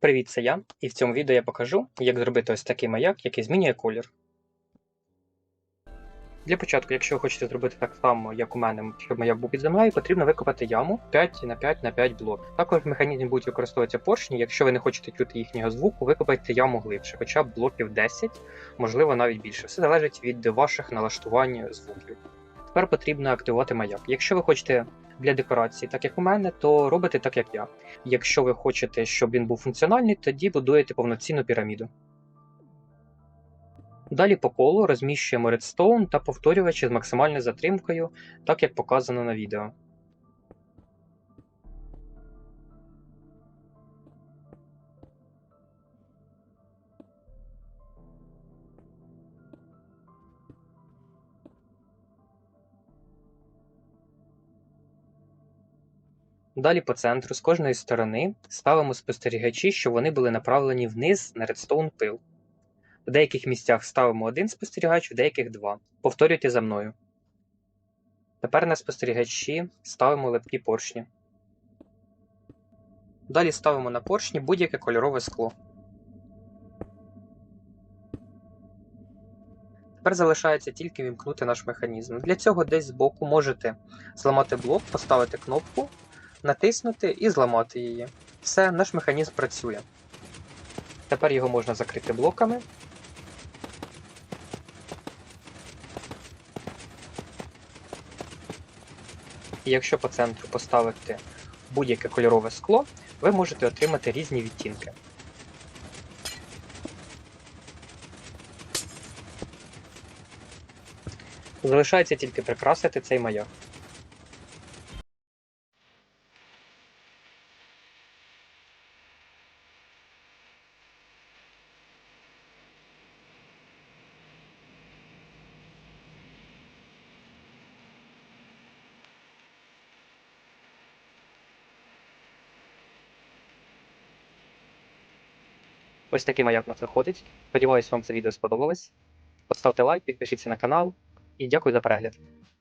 Привіт, це я, і в цьому відео я покажу, як зробити ось такий маяк, який змінює колір. Для початку, якщо ви хочете зробити так само, як у мене, щоб маяк був під землею, потрібно викопати яму 5 на 5 на 5 блоків. Також в механізмі будуть використовуватися поршні. Якщо ви не хочете чути їхнього звуку, викопайте яму глибше, хоча б блоків 10, можливо навіть більше. Все залежить від ваших налаштувань звуків. Тепер потрібно активувати маяк. Якщо ви хочете для декорації, так як у мене, то робите так, як я. Якщо ви хочете, щоб він був функціональний, тоді будуєте повноцінну піраміду. Далі по колу розміщуємо редстоун та повторювачі з максимальною затримкою, так як показано на відео. Далі по центру з кожної сторони ставимо спостерігачі, щоб вони були направлені вниз на редстоун пил. В деяких місцях ставимо один спостерігач, в деяких два. Повторюйте за мною. Тепер на спостерігачі ставимо липкі поршні. Далі ставимо на поршні будь-яке кольорове скло. Тепер залишається тільки вімкнути наш механізм. Для цього десь збоку можете зламати блок, поставити кнопку, натиснути і зламати її. Все, наш механізм працює. Тепер його можна закрити блоками. І якщо по центру поставити будь-яке кольорове скло, ви можете отримати різні відтінки. Залишається тільки прикрасити цей маяк. Ось такий маяк у нас виходить. Сподіваюсь, вам це відео сподобалось. Поставте лайк, підпишіться на канал і дякую за перегляд.